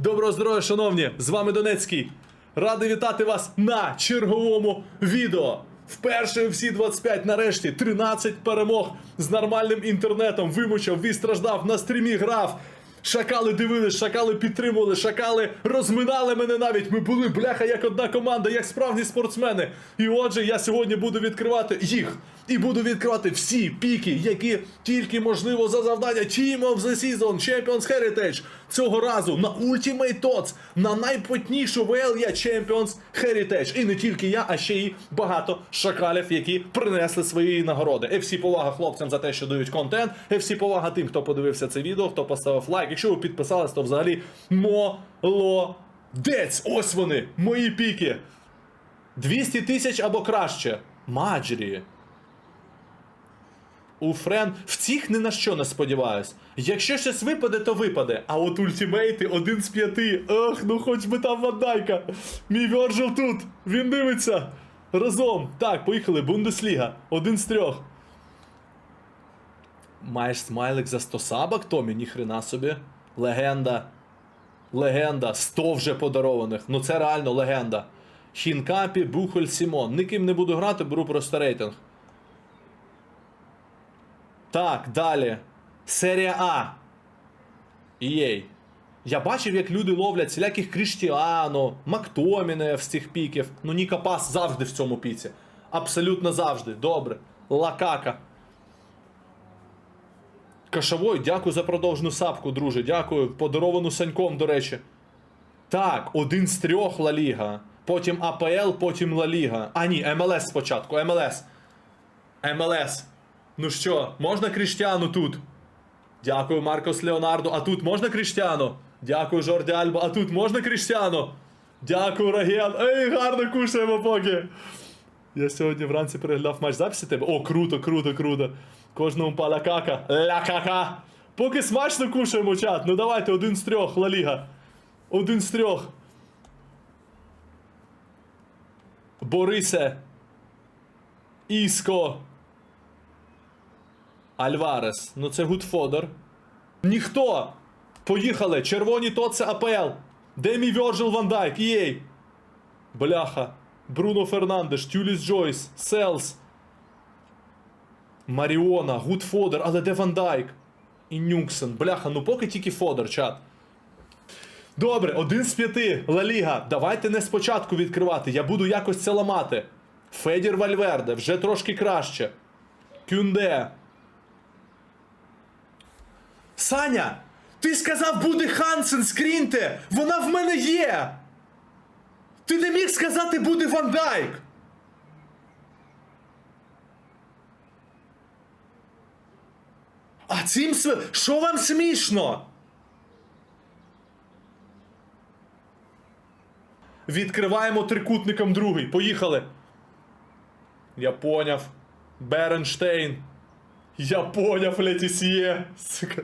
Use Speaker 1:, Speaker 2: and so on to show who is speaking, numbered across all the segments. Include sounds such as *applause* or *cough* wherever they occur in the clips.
Speaker 1: Доброго здоров'я, шановні! З вами Донецький. Радий вітати вас на черговому відео. Вперше всі 25 нарешті 13 перемог з нормальним інтернетом. Вимучав, відстраждав, на стрімі грав. Шакали дивились, шакали підтримували, шакали розминали мене навіть. Ми були бляха як одна команда, як справжні спортсмени. І отже, я сьогодні буду відкривати їх. І буду відкривати всі піки, які тільки можливо за завдання Team of the Season, Champions Heritage. Цього разу на Ultimate TOTS, на найпотнішу я Champions Heritage. І не тільки я, а ще й багато шакалів, які принесли свої нагороди. Всі повага хлопцям за те, що дають контент. Всі повага тим, хто подивився це відео, хто поставив лайк. Якщо ви підписались, то взагалі молодець. Ось вони, мої піки. 200 тисяч або краще. Маджрі. У Френ в цих ні на що не сподіваюсь. Якщо щось випаде, то випаде. А от ультимейти один з п'яти. Ох, ну хоч би там Вандайка. Мій Вьорджил тут. Він дивиться. Разом. Так, поїхали. Бундесліга. Один з трьох. Маєш смайлик за 100 сабок, Томі? Ніхрена собі. Легенда. Легенда. 100 вже подарованих. Ну це реально легенда. Хінкапі, Бухоль, Сімон. Ніким не буду грати, беру просто рейтинг. Так, далі. Серія А. Єй. Я бачив, як люди ловлять всіляких Кріштіану, Мактоміне з цих піків. Ну, Ніка Пас завжди в цьому піці. Абсолютно завжди. Добре. Лакака. Кашовой, дякую за продовжну сапку, друже. Дякую. Подаровану Саньком, до речі. Так, один з трьох Ла Ліга. Потім АПЛ, потім Ла Ліга. А ні, МЛС спочатку. МЛС. МЛС. Ну що, можна Кріштіану тут? Дякую, Маркос Леонардо. А тут можна Кріштіану? Дякую, Жорді Альба. А тут можна Кріштіану? Дякую, Раген. Ей, гарно кушаємо поки. Я сьогодні вранці переглядав матч записі тебе. О, круто, круто, круто. Кожному по ла кака. Ля кака. Поки смачно кушаємо чат. Ну давайте один з трьох, Ла Ліга. Один з трьох. Борисе. Іско. Альварес. Ну це Гудфодер. Ніхто. Поїхали. Червоні то це АПЛ. Де мій Вьорджил Ван Дайк? Єй. Бляха. Бруно Фернандеш, Тюліс Джойс, Селс. Маріона, Гудфодер, але де Ван Дайк? І Нюксен. Бляха, ну поки тільки Фодер, чат. Добре, один з п'яти. Ла Ліга. Давайте не спочатку відкривати. Я буду якось це ламати. Федір Вальверде, вже трошки краще. Кюнде. Саня! Ти сказав буде Хансен скрінте! Вона в мене є! Ти не міг сказати буде Ван Дайк! А цим св... Що вам смішно? Відкриваємо трикутником другий. Поїхали. Я поняв. Беренштейн. Я поняв, Летісьє. Сука.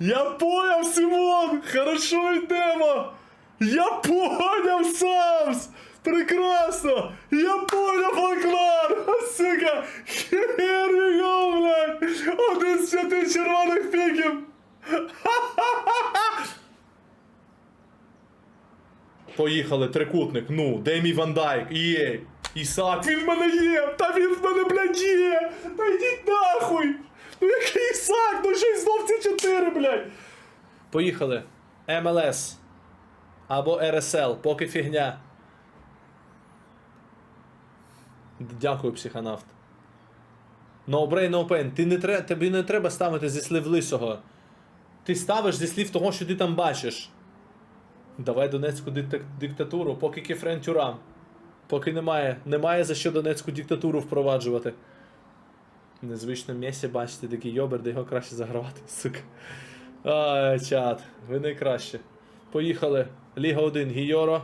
Speaker 1: Я поняв, Симон! Хорошо йдемо! Я поняв, Самс! Прекрасно! Я поняв, Лаклар! Сука! Here we go, блядь! Один з п'яти червоних піків! *laughs* Поїхали, трикутник. Ну, де мій Ван Дайк? Є. Ісак, він в мене є! Та він в мене, блядь, є! Та йдіть нахуй! Ну який Ісак? Ну що знов ці чотири, блядь! Поїхали. МЛС. Або РСЛ, поки фігня. Дякую, психонавт. No brain, no pain. Ти не тре... Тобі не треба ставити зі слів лисого. Ти ставиш зі слів того, що ти там бачиш. Давай Донецьку диктатуру, поки Кефрен Тюрам. Поки немає. Немає за що Донецьку диктатуру впроваджувати. Незвично місці бачите такий йобер, де його краще загравати, *laughs* сука. Ай, чат, ви найкраще. Поїхали. Ліга 1, Гійоро.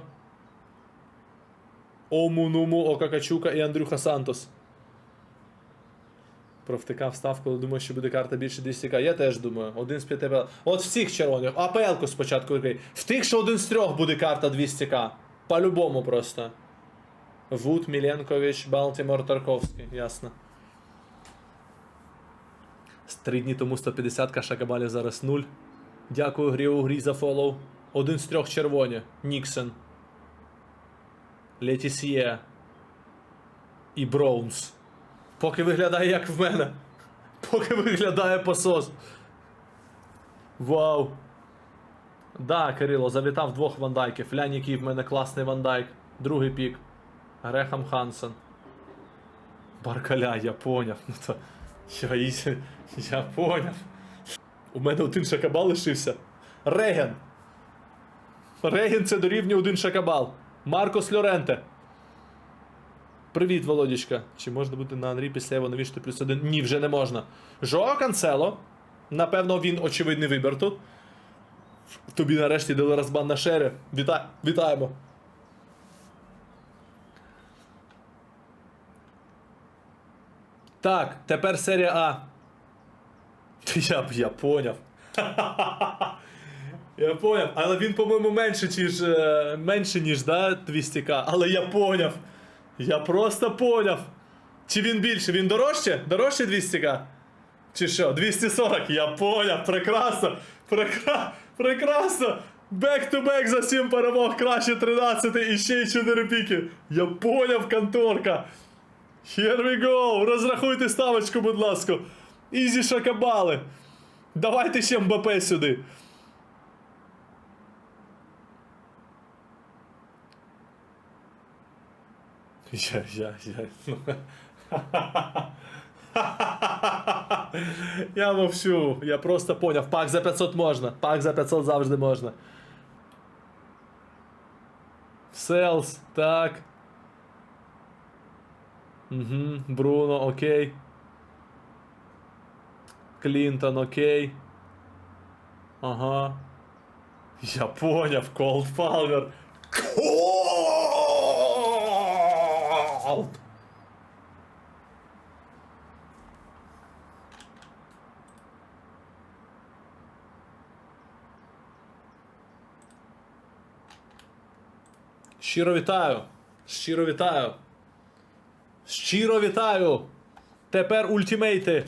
Speaker 1: Омунуму, Окакачука і Андрюха Сантос. Провтикав ставку, але думаю, що буде карта більше 200к. Я теж думаю, один з п'яти АПЛ. От в цих червоних, АПЛ-ку спочатку відкрий. В тих, що один з трьох буде карта 200к. По-любому просто. Вуд, Міленкович, Балтімор, Тарковський. Ясно. Три дні тому 150к Шакабалі зараз 0. Дякую грі грі за фоллоу. Один з трьох червоні. Ніксен. Летісьє. І Броунс. Поки виглядає як в мене. Поки виглядає посос. Вау. Да, Кирило, завітав двох вандайків. Глянь, який в мене класний вандайк. Другий пік. Грехам Хансен. Баркаля, я поняв. Ну то. Я, і- я поняв. У мене один шакабал лишився. Реген. Реген це дорівнює один шакабал. Маркос Льоренте. Привіт, Володічка. Чи можна бути на Анрі після його навіщо плюс один? Ні, вже не можна. Жоа Канцело. Напевно, він очевидний вибір тут. Тобі нарешті дали розбан на шері. Віта... Вітаємо. Так, тепер серія А. *laughs* Я, б- я поняв. *laughs* Я поняв. Але він, по-моєму, менше, ніж, е, менше, ніж да, 200к. Але я поняв. Я просто поняв. Чи він більше? Він дорожче? Дорожче 200к? Чи що? 240? Я поняв. Прекрасно. Прекра... Прекрасно. Back to back за 7 перемог, краще 13 і ще й 4 піки. Я поняв, конторка. Here we go! Розрахуйте ставочку, будь ласка. Ізі шакабали. Давайте ще МБП сюди. Я, я, я. *laughs* Я мовчу, я просто поняв. Пак за 500 можна. Пак за 500 завжди можна. Селс, так. Угу, Бруно, окей. Клінтон, окей. Ага. Я поняв, Колд Палмер. Колд! Щиро вітаю! Щиро вітаю! Щиро вітаю! Тепер ультимейти!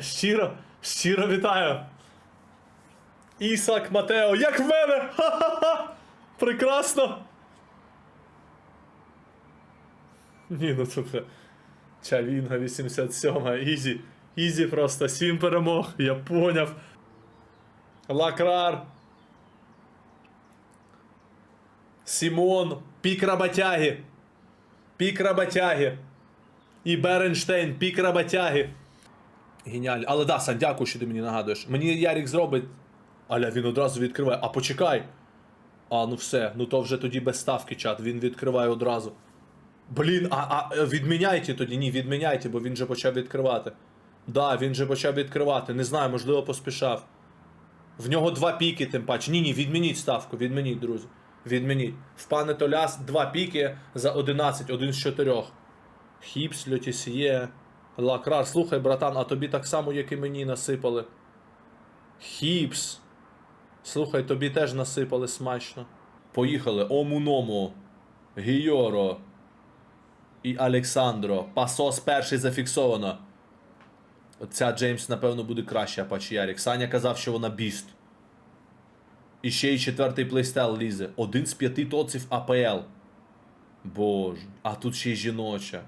Speaker 1: Щиро, щиро вітаю! Ісак Матео, як в мене! Ха-ха-ха! Прекрасно! Ні, ну тут. е, Чавінга 87, ізі. Ізі просто, 7 перемог, я поняв. Лакрар. Сімон, пік роботяги. Пік роботяги. І Беренштейн, пік роботяги. Геніально. Але да, Сан, дякую, що ти мені нагадуєш. Мені Ярік зробить. Аля, він одразу відкриває. А почекай. А, ну все, ну то вже тоді без ставки чат, він відкриває одразу. Блін, а, а відміняйте тоді, ні, відміняйте, бо він же почав відкривати. Да, він же почав відкривати. Не знаю, можливо, поспішав. В нього два піки, тим паче. Ні, ні, відмініть ставку, відмініть, друзі. Відмініть. В пане Толяс два піки за 11, один з чотирьох. Хіпс, Льотісіє, Лакрар. Слухай, братан, а тобі так само, як і мені насипали. Хіпс. Слухай, тобі теж насипали смачно. Поїхали. Омуному, Гійоро і Олександро. Пасос перший зафіксовано. Ця Джеймс, напевно, буде краще, Апачі Ярік. Саня казав, що вона біст. І ще й четвертий плейстайл лізе. Один з п'яти тоців АПЛ. Боже. А тут ще й жіноча.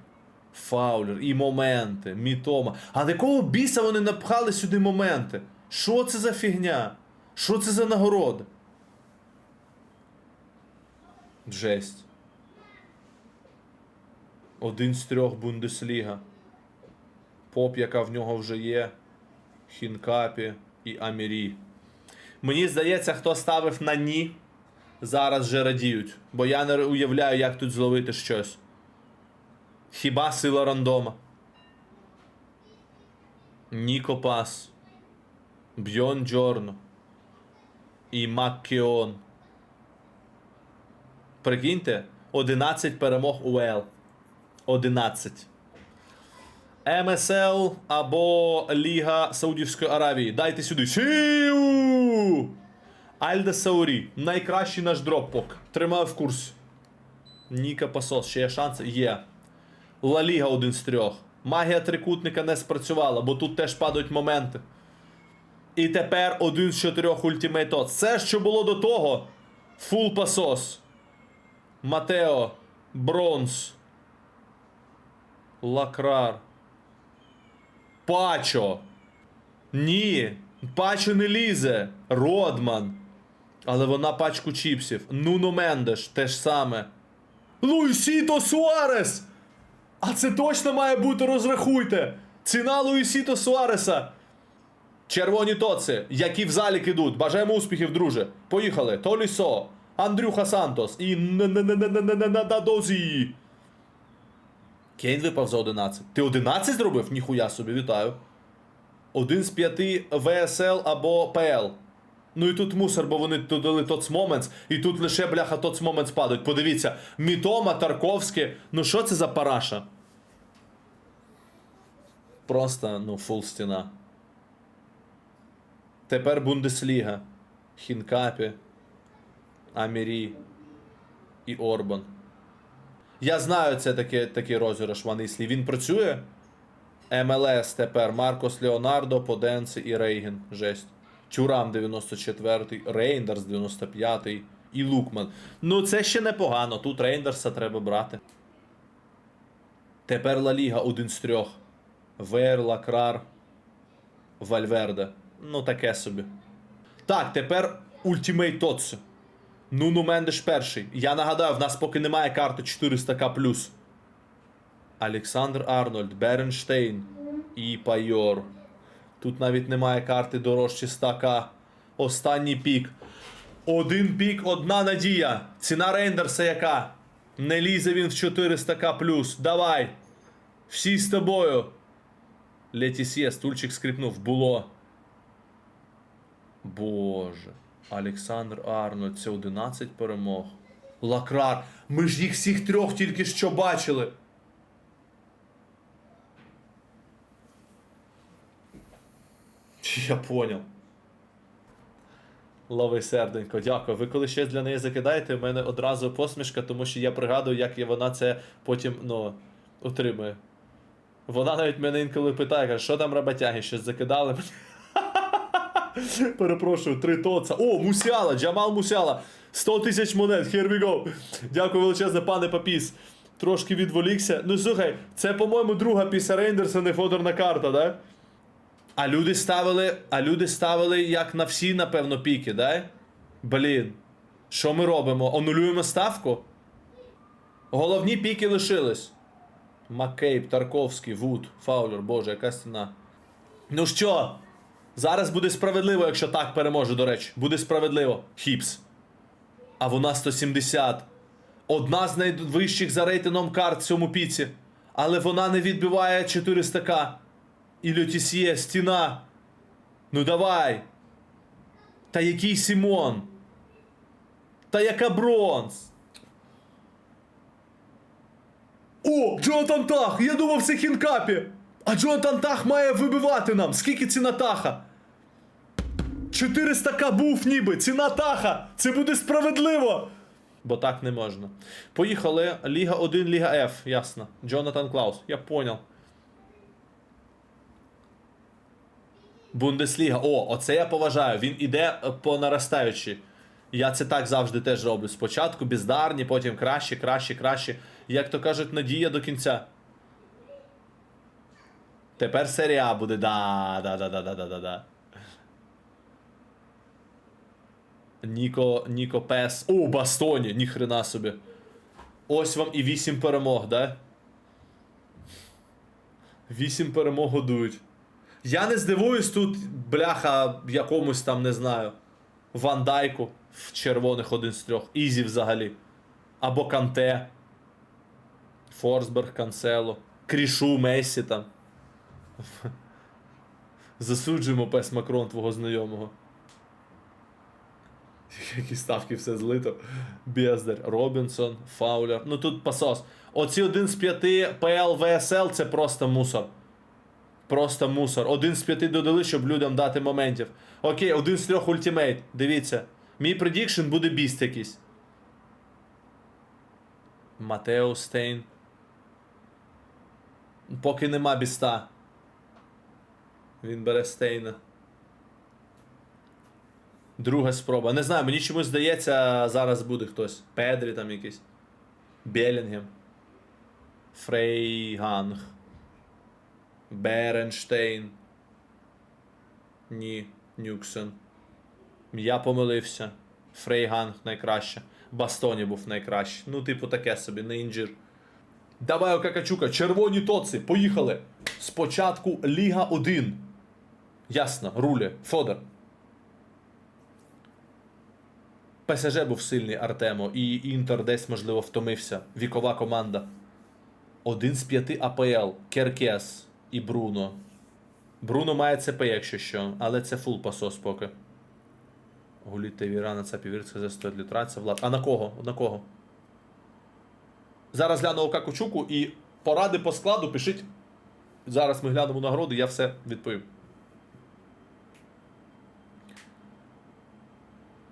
Speaker 1: Фаулер, і моменти, Мітома. А на якого біса вони напхали сюди моменти? Що це за фігня? Що це за нагорода? Жесть. Один з трьох Бундесліга. Поп, яка в нього вже є. Хінкапі і Амірі. Мені здається, хто ставив на ні, зараз вже радіють. Бо я не уявляю, як тут зловити щось. Хіба сила рандома? Ніко Пас. Бьон Джорно. І Маккеон. Прикиньте, 11 перемог УЕЛ. 11. МСЛ або Ліга Саудівської Аравії. Дайте сюди. Сіу! Альда Саурі. Найкращий наш дроппок. Тримаю в курсі. Ніка Пасос. Ще є шанси? Є. Ла Ліга один з трьох. Магія трикутника не спрацювала, бо тут теж падають моменти. І тепер один з чотирьох ультимейт Tots. Все, що було до того. Фул пасос. Матео. Бронз. Лакрар. Пачо. Ні. Пачо не лізе. Родман. Але вона пачку чіпсів. Нуно Мендеш, те ж саме. Луїсіто Суарес! А це точно має бути, розрахуйте! Ціна Луїсіто Суареса. Червоні тоци, які в залік ідуть. Бажаємо успіхів, друже. Поїхали. Толісо, Андрюха Сантос і Надозі. Кейн випав за 11. Ти 11 зробив? Ніхуя собі, вітаю. Один з п'яти ВСЛ або ПЛ. Ну і тут мусор, бо вони додали Tots Moments, і тут лише бляха Tots Moments падають. Подивіться, Мітома, Тарковське. Ну що це за параша? Просто, ну, фул стіна. Тепер Бундесліга. Хінкапі, Амірі і Орбан. Я знаю, це таке, такий розіграш в Він працює. МЛС тепер Маркос Леонардо, Поденце і Рейген. Жесть. Тюрам 94-й, Рейндерс 95-й і Лукман. Ну це ще непогано. Тут Рейндерса треба брати. Тепер Ла Ліга один з трьох. Вер, Лакрар, Вальверде. Ну таке собі. Так, тепер Ultimate Tots. Нуну Мендеш перший. Я нагадаю, в нас поки немає карти 400к. Олександр Арнольд, Беренштейн і Пайор. Тут навіть немає карти дорожче 100к. Останній пік. Один пік, одна надія. Ціна Рейндерса яка? Не лізе він в 400к. Давай. Всі з тобою. Летісє, стульчик скрипнув. Було. Боже. Олександр Арнольд, це 11 перемог. Лакрар. Ми ж їх всіх трьох тільки що бачили. Я понял. Лови серденько, дякую. Ви коли щось для неї закидаєте, в мене одразу посмішка, тому що я пригадую, як вона це потім ну, утримує. Вона навіть мене інколи питає, каже, що там роботяги, щось закидали. *laughs* Перепрошую, три тоца. О, Мусяла, Джамал Мусяла. 100 тисяч монет, here we go. Дякую величезне, пане Папіс. Трошки відволікся. Ну слухай, це, по-моєму, друга після Рейндерса не фодерна карта, да? А люди ставили, а люди ставили як на всі, напевно, піки, да? Блін. Що ми робимо? Онулюємо ставку? Головні піки лишились. Маккейб, Тарковський, Вуд, Фаулер, боже, яка стіна. Ну що? Зараз буде справедливо, якщо так переможе, до речі. Буде справедливо. Хіпс. А вона 170. Одна з найвищих за рейтингом карт в цьому піці. Але вона не відбиває 400к. І Льотісьє, стіна. Ну давай. Та який Сімон? Та яка бронз? О, Джонатан Тах! Я думав, це хінкапі! А Джонатан Тах має вибивати нам. Скільки ціна Таха? 400к був ніби, ціна Таха! Це буде справедливо! Бо так не можна. Поїхали. Ліга 1, Ліга F, ясно. Джонатан Клаус. Я понял. Бундесліга. О, оце я поважаю. Він іде е, по наростаючій. Я це так завжди теж роблю. Спочатку бездарні, потім краще, краще, краще. Як то кажуть, надія до кінця. Тепер серія буде. Да, да, да, да, да, да, да, да. Ніко, Ніко Пес. О, Бастоні, ніхрена собі. Ось вам і 8 перемог, да? 8 перемог годують. Я не здивуюсь тут, бляха, якомусь там, не знаю, Ван Дайку в червоних один з трьох. Ізі взагалі. Або Канте. Форсберг, Канцело. Крішу, Месі там. *laughs* Засуджуємо пес Макрон твого знайомого. *laughs* Які ставки все злито. Бездар, Робінсон, Фаулер. Ну тут пасос. Оці один з п'яти ПЛ ВСЛ це просто мусор. Просто мусор. Один з п'яти додали, щоб людям дати моментів. Окей, один з трьох ультимейт. Дивіться. Мій предікшн буде біст якийсь. Матео Стейн. Поки нема біста. Він бере Стейна. Друга спроба. Не знаю, мені чомусь здається, зараз буде хтось. Педрі там якийсь. Белінгем. Фрейганг. Беренштейн. Ні, Нюксен. Я помилився. Фрейганг найкраще. Бастоні був найкраще. Ну, типу, таке собі, не інжир. Давай, Окакачука, червоні тоци, поїхали. Спочатку Ліга 1. Ясно, рулі, Фодор. ПСЖ був сильний Артемо, і Інтер десь, можливо, втомився. Вікова команда. Один з п'яти АПЛ. Керкес і Бруно. Бруно має ЦП, якщо що, але це фул пасос поки. Гуліте Вірана, це півірська за 100 літрація, Влад. А на кого? На кого? Зараз гляну Окакучуку і поради по складу пишіть. Зараз ми глянемо нагороди, я все відповім.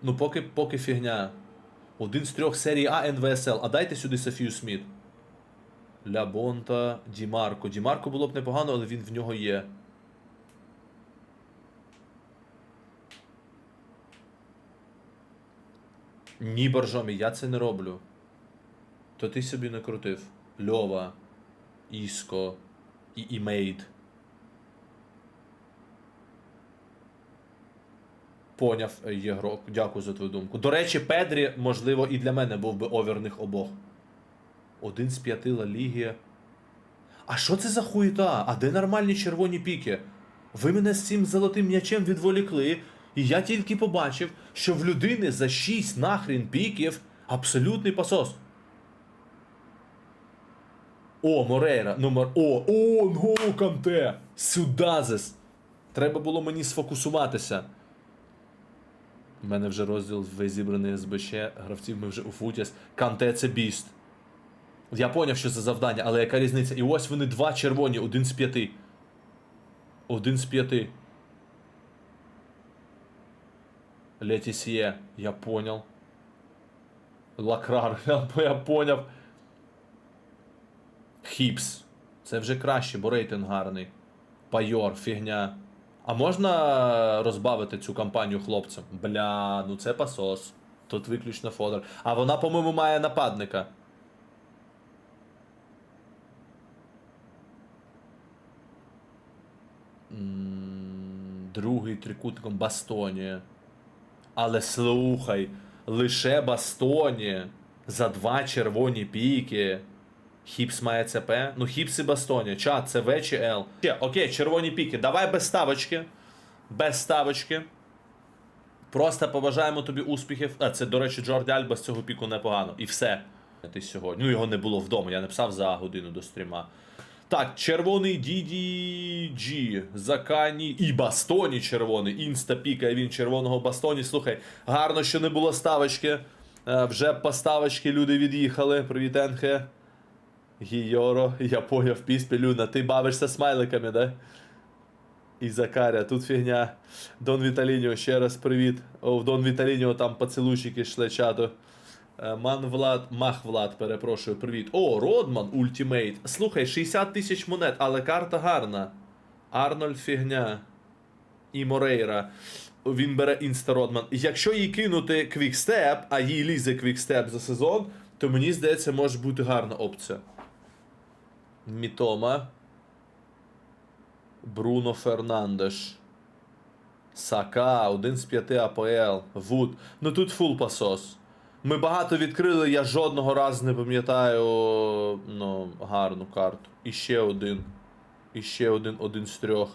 Speaker 1: Ну, поки, поки фігня. Один з трьох серії А НВСЛ. А дайте сюди Софію Сміт. Ля Бонта, Дімарко. Дімарко було б непогано, але він в нього є. Ні, Боржомі, я це не роблю. То ти собі не крутив. Льова, Іско і Імейд. Поняв, е, Єгрок, дякую за твою думку. До речі, Педрі, можливо, і для мене був би оверних обох. Один з п'яти Ла Ліги. А що це за хуєта? А де нормальні червоні піки? Ви мене з цим золотим м'ячем відволікли, і я тільки побачив, що в людини за 6 нахрін піків абсолютний пасос. О, Морейра, номер. О, о, Нголу Канте! Сюдазес! Треба було мені сфокусуватися. У мене вже розділ весь зібраний СБЧ, гравців ми вже у Футіс. Канте це біст. Я поняв, що це завдання, але яка різниця? І ось вони два червоні, один з п'яти. Один з п'яти. Летісьє, я понял. Лакрар, *laughs* я поняв. Хіпс. Це вже краще, бо рейтинг гарний. Пайор, фігня. А можна розбавити цю кампанію хлопцям? Бля, ну це пасос. Тут виключно фодер. А вона, по-моєму, має нападника. Другий трикутником Бастоні. Але слухай, лише Бастоні за два червоні піки. Хіпс має ЦП. Ну, Хіпс і Бастоні. Чат, це В чи Л. Ще, окей, червоні піки. Давай без ставочки. Без ставочки. Просто побажаємо тобі успіхів. А, це, до речі, Джорді Альба з цього піку непогано. І все. Ти сьогодні. Ну, його не було вдома, я написав за годину до стріма. Так, червоний Діді Джі, Закані і Бастоні червоний. Інста пікає він червоного Бастоні. Слухай, гарно, що не було ставочки. Е, Вже по ставочки люди від'їхали. Привіт, Енхе. Гійоро, я поняв піспілюна. Ти бавишся смайликами, да? І Закаря, тут фігня. Дон Віталініо, ще раз привіт. О, в Дон Віталініо там поцілуйчики йшли чату. Е, Ман Влад, Мах Влад, перепрошую, привіт. О, Родман Ультімейт. Слухай, 60 тисяч монет, але карта гарна. Арнольд фігня. І Морейра. Він бере інста Родман. Якщо їй кинути квікстеп, а їй лізе квікстеп за сезон, то мені здається, може бути гарна опція. Мітома. Бруно Фернандеш. Сака, один з п'яти АПЛ. Вуд. Ну тут фул пасос. Ми багато відкрили, я жодного разу не пам'ятаю ну, гарну карту. І ще один. І ще один, один з трьох.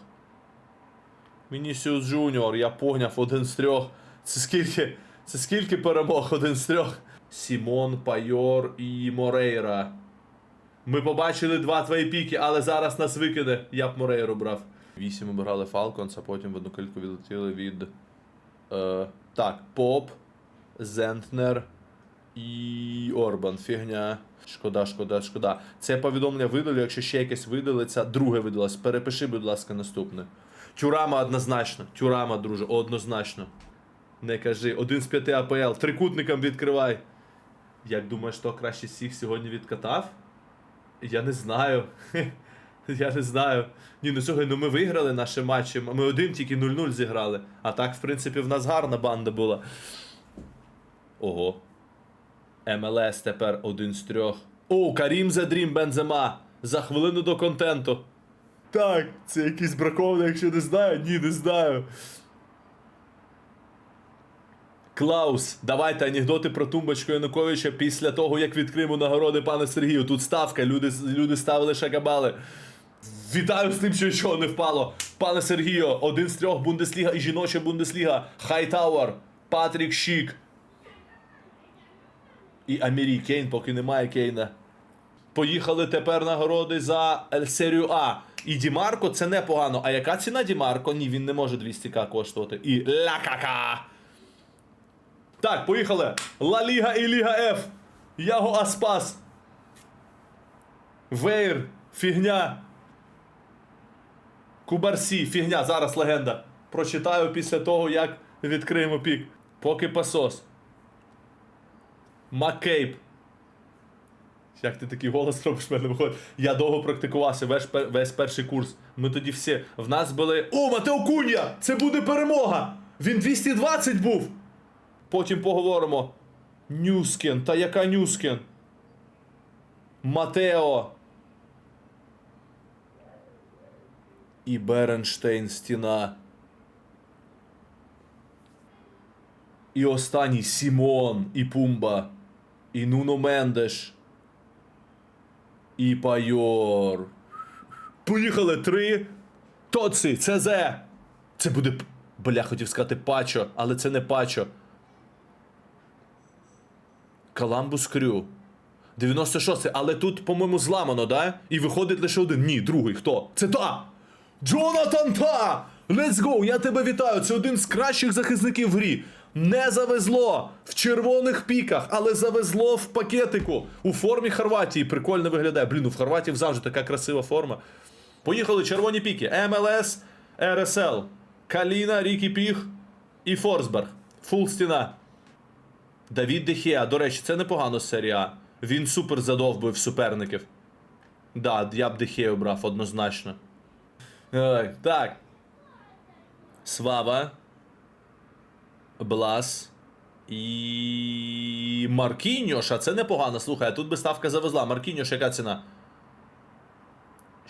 Speaker 1: Мінісіус Джуніор, я поняв, один з трьох. Це скільки? Це скільки перемог один з трьох? Сімон, Пайор і Морейра. Ми побачили два твої піки, але зараз нас викине. Я б Морейру брав. Вісім обирали Falcons, а потім в одну кільку відлетіли від. Е, так, Поп, Зентнер і Орбан. Фігня. Шкода, шкода, шкода. Це повідомлення видалю, якщо ще якесь видалиться, друге видалось. Перепиши, будь ласка, наступне. Тюрама однозначно. Тюрама, друже, однозначно. Не кажи. Один з п'яти АПЛ. Трикутником відкривай. Як думаєш, хто краще всіх сьогодні відкатав? Я не знаю. *laughs* Я не знаю. Ні, ну слухай, ну ми виграли наші матчі. Ми один тільки 0-0 зіграли. А так, в принципі, в нас гарна банда була. Ого. МЛС тепер один з трьох. О, Карім Задрім Бензема. За хвилину до контенту. Так, це якийсь бракований, якщо не знаю. Ні, не знаю. Клаус, давайте анекдоти про тумбочку Януковича після того, як відкриємо нагороди пана Сергію. Тут ставка, люди, люди ставили шагабали. Вітаю з тим, що нічого не впало. Пане Сергію, один з трьох Бундесліга і жіноча Бундесліга. Хайтауер, Патрік Шік. І Амірі Кейн, поки немає Кейна. Поїхали тепер нагороди за серію А. І Дімарко це непогано. А яка ціна Дімарко? Ні, він не може 200к коштувати. І Лякака. Так, поїхали. Ла Ліга і Ліга Ф. Яго Аспас. Вейр. Фігня. Кубарсі. Фігня. Зараз легенда. Прочитаю після того, як відкриємо пік. Поки пасос. Маккейп. Як ти такий голос робиш, мене виходить. Я довго практикувався весь, весь перший курс. Ми тоді всі. В нас були. О, Матео Кунья! Це буде перемога! Він 220 був! Потім поговоримо. Нюскін. Та яка Нюскін? Матео. І Беренштейн стіна. І останній Сімон і Пумба. І Нуно Мендеш. І Пайор. Поїхали три. Тоці, ЦЗ. Це буде. Бля, хотів сказати Пачо, але це не Пачо. Каламбус Крю. 96 але тут, по-моєму, зламано, да? І виходить лише один. Ні, другий. Хто? Це та! Джонатан Та! Let's go! Я тебе вітаю! Це один з кращих захисників в грі. Не завезло в червоних піках, але завезло в пакетику у формі Хорватії. Прикольно виглядає. Блін, ну в Хорватії завжди така красива форма. Поїхали червоні піки. МЛС, РСЛ, Каліна, Рікі Піг і Форсберг. Фул стіна. Давід Дехія, до речі, це непогано з. Він супер задовбив суперників. Да, я б Дехею брав однозначно. Ой, так. Свава. Блас. І. Маркіньош, а це непогано. Слухай, а тут би ставка завезла. Маркіньош, яка ціна?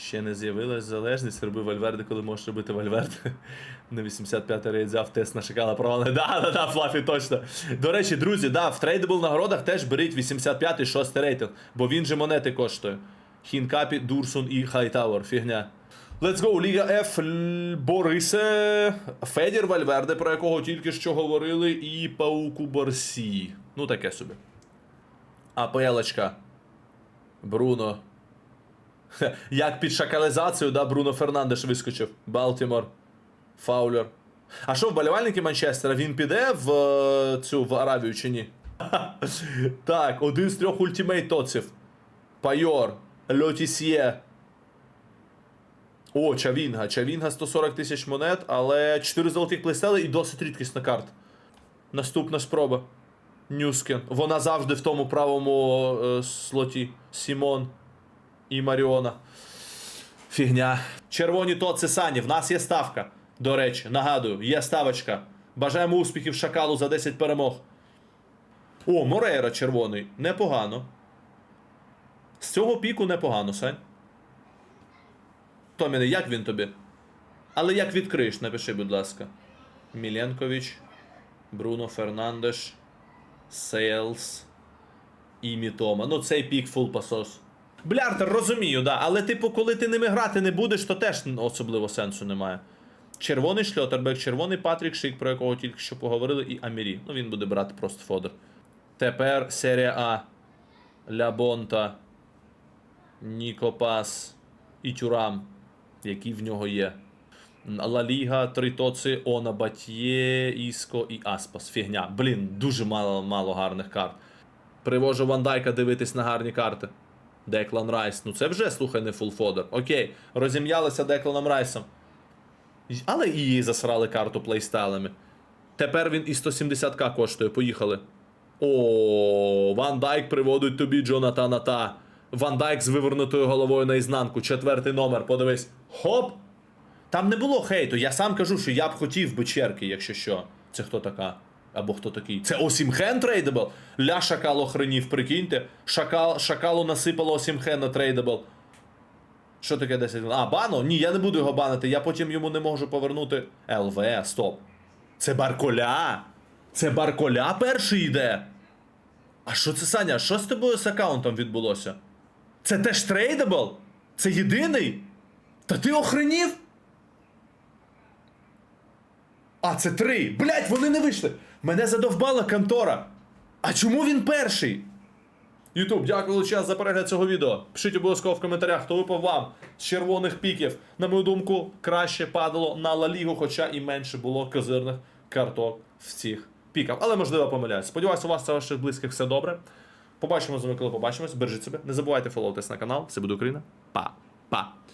Speaker 1: Ще не з'явилась залежність, роби Вальверде, коли можеш робити Вальверде. *laughs* На 85-й рейд взяв тест на шакала провали. *laughs* Да, да, да, Флафі, точно. До речі, друзі, да, в трейдабл нагородах теж беріть 85-й, 6 рейтинг, бо він же монети коштує. Хінкапі, Дурсун і Хайтауер. Фігня. Let's go, Ліга F, Борисе, Федір Вальверде, про якого тільки що говорили, і Пауку Борсі. Ну, таке собі. АПЛочка. Бруно. *laughs* Як під шакалізацію, да, Бруно Фернандеш вискочив. Балтімор. Фаулер. А що, вболівальники Манчестера, він піде в е, цю в Аравію чи ні? *laughs* так, один з трьох ультімейт тоців. Пайор, Льотісьє. О, Чавінга. Чавінга 140 тисяч монет, але 4 золотих плейстели і досить рідкісна карта. Наступна спроба. Нюскін. Вона завжди в тому правому е, слоті. Сімон і Маріона. Фігня. Червоні тоци Сані. В нас є ставка. До речі, нагадую, є ставочка. Бажаємо успіхів шакалу за 10 перемог. О, Морейра червоний. Непогано. З цього піку непогано, Сань. Томіне, як він тобі? Але як відкриєш, напиши, будь ласка. Міленкович, Бруно Фернандеш, Сейлс і Мітома. Ну, цей пік фул пасос. Бляртер, розумію, да. Але, типу, коли ти ними грати не будеш, то теж особливо сенсу немає. Червоний шльотербек, червоний Патрік Шик, про якого тільки що поговорили, і Амірі. Ну, він буде брати просто фодер. Тепер серія А. Лябонта, Нікопас і Тюрам, які в нього є. Ла Ліга, три тоци, Она Батьє, Іско і Аспас. Фігня. Блін, дуже мало, мало гарних карт. Привожу Вандайка дивитись на гарні карти. Деклан Райс. Ну це вже, слухай, не фулфодер. Окей, розім'ялися Декланом Райсом. Але і її засрали карту плейстайлами. Тепер він і 170к коштує. Поїхали. О, Ван Дайк приводить тобі Джонатана Та. Ван Дайк з вивернутою головою наізнанку. Четвертий номер, подивись. Хоп! Там не було хейту. Я сам кажу, що я б хотів би черки, якщо що. Це хто така? Або хто такий? Це Осімхен трейдабл? Ля шакал охренів, прикиньте. Шакал, шакалу насипало Осімхен на трейдабл. Що таке 10? А, бано? Ні, я не буду його банити, я потім йому не можу повернути. ЛВ, стоп. Це Барколя. Це Барколя перший йде. А що це, Саня? Що з тобою з аккаунтом відбулося? Це теж трейдабл? Це єдиний? Та ти охренів? А, це три. Блять, вони не вийшли. Мене задовбала контора. А чому він перший? Ютуб, дякую величезно за перегляд цього відео. Пишіть обов'язково в коментарях, хто випав вам з червоних піків. На мою думку, краще падало на Ла Лігу, хоча і менше було козирних карток в цих піках. Але можливо помиляюсь. Сподіваюся, у вас та ваших близьких все добре. Побачимо з вами, коли побачимось. Бережіть себе. Не забувайте фоловитись на канал. Все буде Україна. Па. Па.